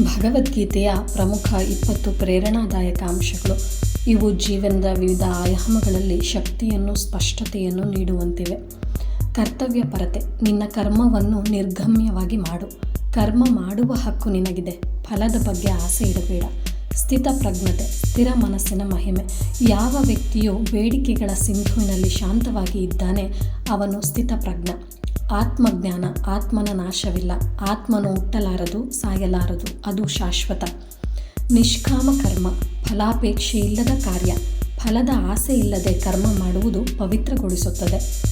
ಭಗವದ್ಗೀತೆಯ ಪ್ರಮುಖ ಇಪ್ಪತ್ತು ಪ್ರೇರಣಾದಾಯಕ ಅಂಶಗಳು. ಇವು ಜೀವನದ ವಿವಿಧ ಆಯಾಮಗಳಲ್ಲಿ ಶಕ್ತಿಯನ್ನು, ಸ್ಪಷ್ಟತೆಯನ್ನು ನೀಡುವಂತಿವೆ. ಕರ್ತವ್ಯ ಪರತೆ, ನಿನ್ನ ಕರ್ಮವನ್ನು ನಿರ್ಗಮ್ಯವಾಗಿ ಮಾಡು. ಕರ್ಮ ಮಾಡುವ ಹಕ್ಕು ನಿನಗಿದೆ. ಫಲದ ಬಗ್ಗೆ ಆಸೆ ಇಡಬೇಡ. ಸ್ಥಿತಪ್ರಜ್ಞತೆ ಸ್ಥಿರ ಮನಸ್ಸಿನ ಮಹಿಮೆ. ಯಾವ ವ್ಯಕ್ತಿಯು ಬೇಡಿಕೆಗಳ ಸಿಂಧುವಿನಲ್ಲಿ ಶಾಂತವಾಗಿ ಇದ್ದಾನೆ, ಅವನು ಸ್ಥಿತಪ್ರಜ್ಞ ಆತ್ಮಜ್ಞಾನ, ಆತ್ಮನ ನಾಶವಿಲ್ಲ. ಆತ್ಮನು ಹುಟ್ಟಲಾರದು, ಸಾಯಲಾರದು, ಅದು ಶಾಶ್ವತ. ನಿಷ್ಕಾಮ ಕರ್ಮ, ಫಲಾಪೇಕ್ಷೆ ಇಲ್ಲದ ಕಾರ್ಯ. ಫಲದ ಆಸೆ ಇಲ್ಲದೆ ಕರ್ಮ ಮಾಡುವುದು ಪವಿತ್ರಗೊಳಿಸುತ್ತದೆ.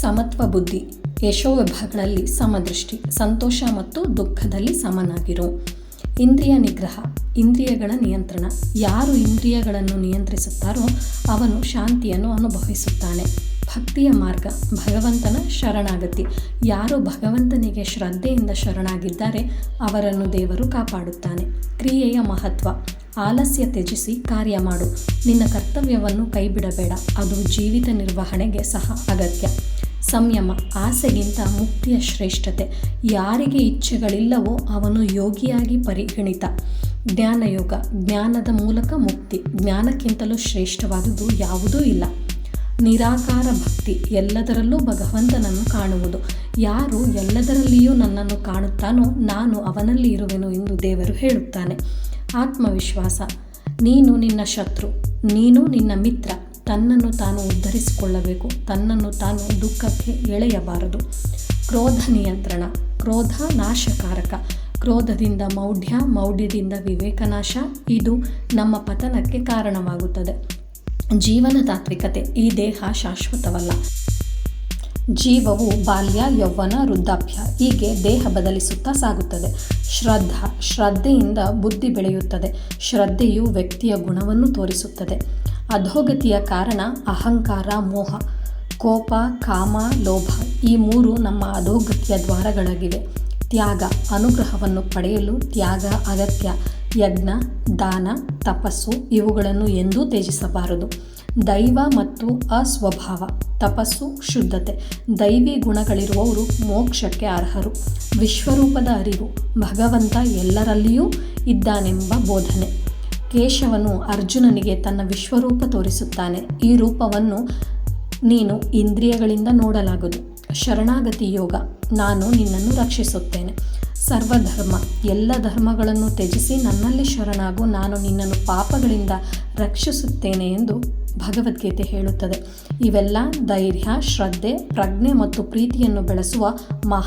ಸಮತ್ವ ಬುದ್ಧಿ ಯಶೋವಿಭಗಳಲ್ಲಿ ಸಮದೃಷ್ಟಿ, ಸಂತೋಷ ಮತ್ತು ದುಃಖದಲ್ಲಿ ಸಮನಾಗಿರು. ಇಂದ್ರಿಯ ನಿಗ್ರಹ, ಇಂದ್ರಿಯಗಳ ನಿಯಂತ್ರಣ. ಯಾರು ಇಂದ್ರಿಯಗಳನ್ನು ನಿಯಂತ್ರಿಸುತ್ತಾರೋ ಅವನು ಶಾಂತಿಯನ್ನು ಅನುಭವಿಸುತ್ತಾನೆ. ಭಕ್ತಿಯ ಮಾರ್ಗ, ಭಗವಂತನ ಶರಣಾಗತಿ. ಯಾರು ಭಗವಂತನಿಗೆ ಶ್ರದ್ಧೆಯಿಂದ ಶರಣಾಗಿದ್ದಾರೆ, ಅವರನ್ನು ದೇವರು ಕಾಪಾಡುತ್ತಾನೆ. ಕ್ರಿಯೆಯ ಮಹತ್ವ, ಆಲಸ್ಯ ತ್ಯಜಿಸಿ ಕಾರ್ಯ ಮಾಡು. ನಿನ್ನ ಕರ್ತವ್ಯವನ್ನು ಕೈಬಿಡಬೇಡ, ಅದು ಜೀವಿತ ನಿರ್ವಹಣೆಗೆ ಸಹ ಅಗತ್ಯ. ಸಂಯಮ, ಆಸೆಗಿಂತ ಮುಕ್ತಿಯ ಶ್ರೇಷ್ಠತೆ. ಯಾರಿಗೆ ಇಚ್ಛೆಗಳಿಲ್ಲವೋ ಅವನು ಯೋಗಿಯಾಗಿ ಪರಿಗಣಿತ. ಜ್ಞಾನಯೋಗ, ಜ್ಞಾನದ ಮೂಲಕ ಮುಕ್ತಿ. ಜ್ಞಾನಕ್ಕಿಂತಲೂ ಶ್ರೇಷ್ಠವಾದುದು ಯಾವುದೂ ಇಲ್ಲ. ನಿರಾಕಾರ ಭಕ್ತಿ, ಎಲ್ಲದರಲ್ಲೂ ಭಗವಂತನನ್ನು ಕಾಣುವುದು. ಯಾರು ಎಲ್ಲದರಲ್ಲಿಯೂ ನನ್ನನ್ನು ಕಾಣುತ್ತಾನೋ ನಾನು ಅವನಲ್ಲಿ ಇರುವೆನು ಎಂದು ದೇವರು ಹೇಳುತ್ತಾನೆ. ಆತ್ಮವಿಶ್ವಾಸ, ನೀನು ನಿನ್ನ ಶತ್ರು, ನೀನು ನಿನ್ನ ಮಿತ್ರ, ತನ್ನನ್ನು ತಾನು ಉದ್ಧರಿಸಿಕೊಳ್ಳಬೇಕು, ತನ್ನನ್ನು ತಾನು ದುಃಖಕ್ಕೆ ಎಳೆಯಬಾರದು. ಕ್ರೋಧ ನಿಯಂತ್ರಣ, ಕ್ರೋಧ ನಾಶಕಾರಕ, ಕ್ರೋಧದಿಂದ ಮೌಢ್ಯ, ಮೌಢ್ಯದಿಂದ ವಿವೇಕನಾಶ, ಇದು ನಮ್ಮ ಪತನಕ್ಕೆ ಕಾರಣವಾಗುತ್ತದೆ. ಜೀವನ ತಾತ್ವಿಕತೆ ಈ ದೇಹ ಶಾಶ್ವತವಲ್ಲ. ಜೀವವು ಬಾಲ್ಯ ಯೌವನ ವೃದ್ಧಾಪ್ಯ ಹೀಗೆ ದೇಹ ಬದಲಿಸುತ್ತಾ ಸಾಗುತ್ತದೆ. ಶ್ರದ್ಧಾ, ಶ್ರದ್ಧೆಯಿಂದ ಬುದ್ಧಿ ಬೆಳೆಯುತ್ತದೆ. ಶ್ರದ್ಧೆಯು ವ್ಯಕ್ತಿಯ ಗುಣವನ್ನು ತೋರಿಸುತ್ತದೆ. ಅಧೋಗತಿಯ ಕಾರಣ ಅಹಂಕಾರ, ಮೋಹ, ಕೋಪ, ಕಾಮ, ಲೋಭ ಈ ಮೂರು ನಮ್ಮ ಅಧೋಗತಿಯ ದ್ವಾರಗಳಾಗಿವೆ. ತ್ಯಾಗ, ಅನುಗ್ರಹವನ್ನು ಪಡೆಯಲು ತ್ಯಾಗ ಅಗತ್ಯ. ಯಜ್ಞ, ದಾನ, ತಪಸ್ಸು ಇವುಗಳನ್ನು ಎಂದೂ ತ್ಯಜಿಸಬಾರದು. ದೈವ ಮತ್ತು ಅಸ್ವಭಾವ, ತಪಸ್ಸು ಶುದ್ಧತೆ. ದೈವಿ ಗುಣಗಳಿರುವವರು ಮೋಕ್ಷಕ್ಕೆ ಅರ್ಹರು. ವಿಶ್ವರೂಪದ ಅರಿವು, ಭಗವಂತ ಎಲ್ಲರಲ್ಲಿಯೂ ಇದ್ದಾನೆಂಬ ಬೋಧನೆ. ಕೇಶವನು ಅರ್ಜುನನಿಗೆ ತನ್ನ ವಿಶ್ವರೂಪ ತೋರಿಸುತ್ತಾನೆ. ಈ ರೂಪವನ್ನು ನೀನು ಇಂದ್ರಿಯಗಳಿಂದ ನೋಡಲಾಗದು. ಶರಣಾಗತಿ ಯೋಗ, ನಾನು ನಿನ್ನನ್ನು ರಕ್ಷಿಸುತ್ತೇನೆ. ಸರ್ವಧರ್ಮ. ಎಲ್ಲ ಧರ್ಮಗಳನ್ನು ತ್ಯಜಿಸಿ ನನ್ನಲ್ಲಿ ಶರಣಾಗು, ನಾನು ನಿನ್ನನ್ನು ಪಾಪಗಳಿಂದ ರಕ್ಷಿಸುತ್ತೇನೆ ಎಂದು ಭಗವದ್ಗೀತೆ ಹೇಳುತ್ತದೆ. ಇವೆಲ್ಲ ಧೈರ್ಯ, ಶ್ರದ್ಧೆ, ಪ್ರಜ್ಞೆ ಮತ್ತು ಪ್ರೀತಿಯನ್ನು ಬೆಳೆಸುವ ಮಹಾ